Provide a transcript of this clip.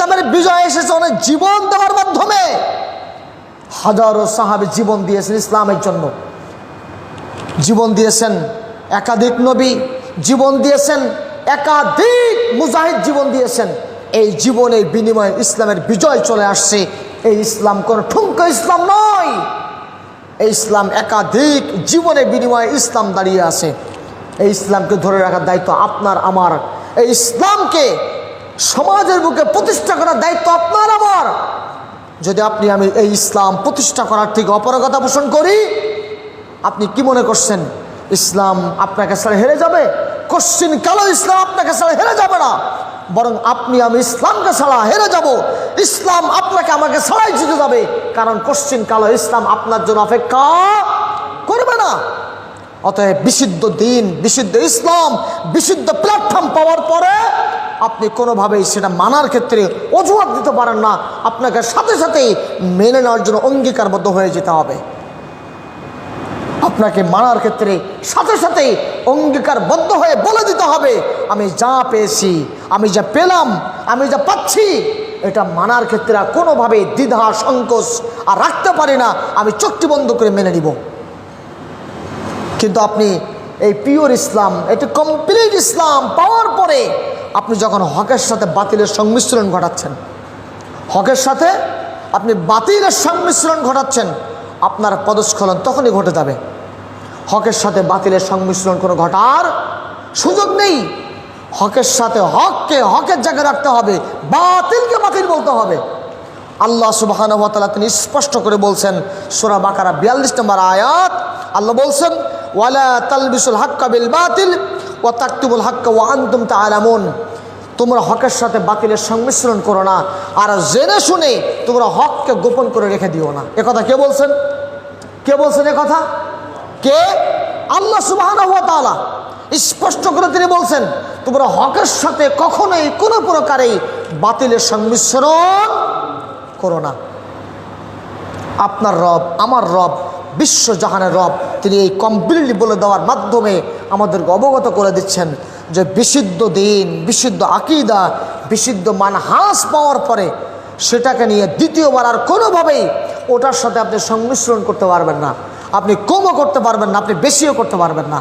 ইসলামের বিজয় এসেছে অনেক জীবন দেওয়ার মাধ্যমে। হাজারো সাহাবি জীবন দিয়েছেন ইসলামের জন্য। জীবন দিয়েছেন একাধিক নবী, জীবন দিয়েছেন একাধিক মুজাহিদ জীবন দিয়েছেন। এই জীবনের বিনিময়ে ইসলামের বিজয় চলে আসছে। এই ইসলাম কোনো ঠুঙ্কা ইসলাম নয়। এই ইসলাম একাধিক জীবনের বিনিময়ে ইসলাম দাঁড়িয়ে আছে। এই ইসলামকে ধরে রাখার দায়িত্ব আপনার, আমার। এই ইসলামকে সমাজের বুকে প্রতিষ্ঠা করার দায়িত্ব আপনার আমার। যদি আপনি আমি এই ইসলাম প্রতিষ্ঠা করার থেকে অপরগতা পোষণ করি, আপনি কি মনে করছেন? ইসলাম আপনাকে ছাড়া হেরে যাবে? কোশ্চিন কালো ইসলাম আপনাকে ছাড়া হেরে যাবে না? বরং আপনি আমি ইসলামকে ছাড়া হেরে যাব। ইসলাম আপনাকে আমাকে ছাড়াই জিতে যাবে। কারণ কোশ্চিন, কালো ইসলাম আপনার জন্য অপেক্ষা করবে না। অতএব বিশুদ্ধ দিন, বিশুদ্ধ ইসলাম, বিশুদ্ধ প্ল্যাটফর্ম পাওয়ার পরে আপনি কোনোভাবেই সেটা মানার ক্ষেত্রে অজুহাত দিতে পারেন না। আপনাকে সাথে সাথেই মেনে নেওয়ার জন্য অঙ্গীকারবদ্ধ হয়ে যেতে হবে। আপনাকে মানার ক্ষেত্রে সাথে সাথে অঙ্গীকারবদ্ধ হয়ে বলে দিতে হবে, আমি যা পেয়েছি, আমি যা পেলাম, আমি যা পাচ্ছি, এটা মানার ক্ষেত্রে আর কোনোভাবে দ্বিধা, সংকোচ আর রাখতে পারি না, আমি চোখটি বন্ধ করে মেনে নিব। কিন্তু আপনি এই পিওর ইসলাম এটি কমপ্লিট ইসলাম পাওয়ার পরে আপনি যখন হকের সাথে বাতিলের সংমিশ্রণ ঘটাচ্ছেন, হকের সাথে আপনি বাতিলের সংমিশ্রণ ঘটাচ্ছেন, আপনার পদস্খলন তখনই ঘটে যাবে। হকের সাথে বাতিলের সংমিশ্রণ কোনো ঘটার সুযোগ নেই। হকের সাথে হককে হকের জায়গায় রাখতে হবে, বাতিলকে বাতিল বলতে হবে। আল্লাহ সুবাহান সুবাহানুভাতালা তিনি স্পষ্ট করে বলছেন, সোরা বাকারা বিয়াল্লিশ নম্বর আয়াত, আল্লাহ বলছেন, ওয়ালা তালবিসুল হাক্কা বিল বাতিল ও তাকতুবুল হাক্কা ওয়া আনতুম তাআলামুন। তোমরা হকের সাথে বাতিলের সংমিশ্রণ করো না, আর জেনে শুনে তোমরা হককে গোপন করে রেখে দিও না। কথা কে বলছেন? কে বলছেন কথা? কে? আল্লাহ তাআলা। স্পষ্ট করে তিনি বলছেন, তোমরা হকের সাথে কখনোই কোনো প্রকারেই বাতিলের সংমিশ্রণ করো না। আপনার রব, আমার রব বিশ্বজাহানের রব, তিনি এই কমপ্লিটলি বলে দেওয়ার মাধ্যমে আমাদেরকে অবগত করে দিচ্ছেন যে বিশুদ্ধ দিন, বিশুদ্ধ আকিদা, বিশুদ্ধ মান মানহাস পাওয়ার পরে সেটাকে নিয়ে দ্বিতীয়বার আর কোনোভাবেই ওটার সাথে আপনি সংমিশ্রণ করতে পারবেন না। আপনি কমও করতে পারবেন না, আপনি বেশিও করতে পারবেন না।